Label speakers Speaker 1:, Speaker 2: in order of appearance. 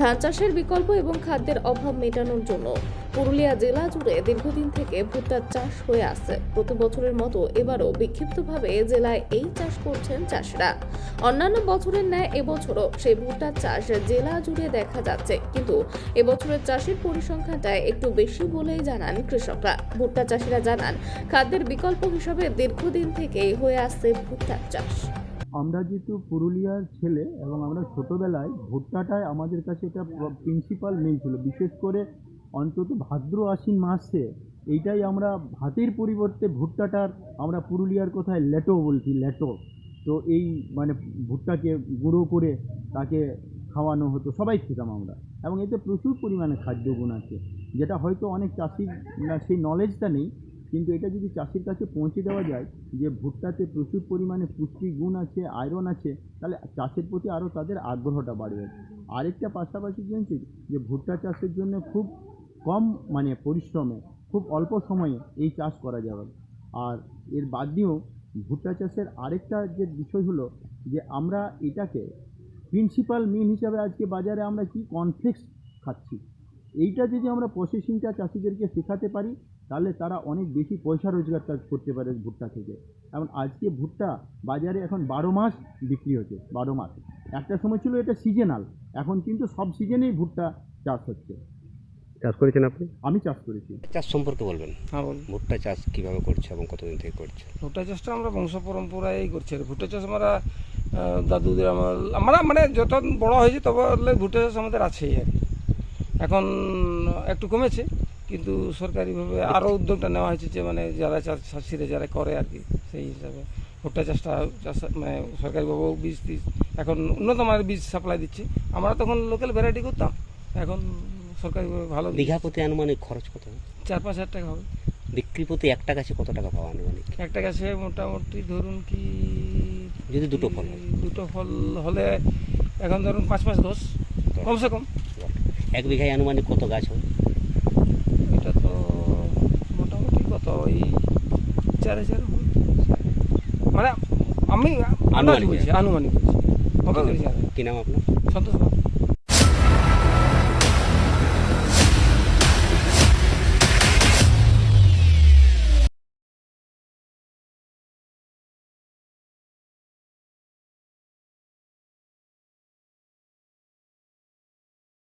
Speaker 1: ধান চাষের বিকল্প এবং খাদ্যের অভাব মেটানোর জন্য পুরুলিয়া জেলা জুড়ে দীর্ঘদিন থেকে ভুট্টার চাষ হয়ে আছে প্রতি বছরের মতো এবারও বিক্ষিপ্তভাবে জেলায় এই চাষ করছেন চাষিরা। অন্যান্য বছরের ন্যায় এবছরও সেই ভুট্টার চাষ জেলা জুড়ে দেখা যাচ্ছে। কিন্তু এবছরের চাষের পরিসংখ্যানটা একটু বেশি বলেই জানান কৃষকরা। ভুট্টা চাষিরা জানান, খাদ্যের বিকল্প হিসাবে দীর্ঘদিন থেকেই হয়ে আসছে ভুট্টার চাষ।
Speaker 2: আমরা যেহেতু পুরুলিয়ার ছেলে এবং আমরা ছোটোবেলায় ভুট্টাটাই আমাদের কাছে এটা প্রিন্সিপাল মেন ছিল। বিশেষ করে অন্তত ভাদ্র আশ্বিন মাসে এইটাই আমরা ভাতের পরিবর্তে ভুট্টাটার আমরা পুরুলিয়ার কোথায় লেটো বলছি, লেটো। তো এই মানে ভুট্টাকে গুঁড়ো করে তাকে খাওয়ানো হতো, সবাই খেতাম আমরা। এবং এতে প্রচুর পরিমাণে খাদ্যগুণ আছে, যেটা হয়তো অনেক চাষির সেই নলেজটা নেই কিন্তু এটা যদি চাষির কাছে পৌঁছে দেওয়া যায় যে ভুট্টাতে প্রচুর পরিমাণে পুষ্টি গুণ আছে, আয়রন আছে, তাহলে চাষের প্রতি আরও তাদের আগ্রহটা বাড়বে। আরেকটা পাশাপাশি জানছি যে ভুট্টা চাষের জন্য খুব কম মানে পরিশ্রমে, খুব অল্প সময়ে এই চাষ করা যাবে। আর এর বাদ দিয়েও ভুট্টা চাষের আরেকটা যে বিষয় হলো যে আমরা এটাকে প্রিন্সিপাল মেন হিসাবে আজকে বাজারে আমরা কি কনফ্লেক্স খাচ্ছি। এইটা যদি আমরা প্রসেসিংটা চাষিদেরকে শেখাতে পারি তাহলে তারা অনেক বেশি পয়সা রোজগার কাজ করতে পারে ভুট্টা থেকে। এবং আজকে ভুট্টা বাজারে এখন বারো মাস বিক্রি হচ্ছে বারো মাস। একটা সময় ছিল এটা সিজনাল এখন কিন্তু সব সিজনেই ভুট্টা চাষ হচ্ছে।
Speaker 3: চাষ করেছেন আপনি?
Speaker 2: আমি চাষ করেছি।
Speaker 3: চাষ সম্পর্কে বলবেন?
Speaker 4: হ্যাঁ বলুন।
Speaker 3: ভুট্টা চাষ কীভাবে করছে এবং কতদিন থেকে করছে?
Speaker 4: ভুট্টা চাষটা আমরা বংশ পরম্পরায় করছি। আর ভুট্টা চাষ আমরা দাদুদের আমার আমরা মানে যত বড় হয়েছি তবে ভুট্টা চাষ আমাদের আছেই আর কি। এখন একটু কমেছে। কিন্তু সরকারিভাবে আরও উদ্যোগটা নেওয়া হয়েছে যে মানে যারা চাষ- চাষিরা যারা করে আর কি সেই হিসাবে ভুট্টা চাষটা চাষ মানে সরকারিভাবেও বীজ টিজ এখন উন্নত মানের বীজ সাপ্লাই দিচ্ছে। আমরা তখন লোকাল ভ্যারাইটি করতাম এখন সরকারিভাবে ভালো
Speaker 3: বিঘা প্রতি আনুমানিক খরচ কত
Speaker 4: চার পাঁচ হাজার টাকা হবে।
Speaker 3: বিক্রি প্রতি একটা গাছে কত টাকা পাওয়া আনুমানিক?
Speaker 4: একটা গাছে মোটামুটি ধরুন কি
Speaker 3: যদি দুটো ফল।
Speaker 4: দুটো ফল হলে এখন ধরুন পাঁচ পাঁচ দশ কমসে কম।
Speaker 3: এক বিঘায় আনুমানিক কত গাছ হয়
Speaker 4: এটা তো মোটামুটি কত ওই চার হাজার মানে আমি
Speaker 3: আনুমানিক।
Speaker 4: বলছি আনুমানিক বলছি ওই চার।
Speaker 3: কি নাম আপনার?
Speaker 4: সন্তোষ বাবু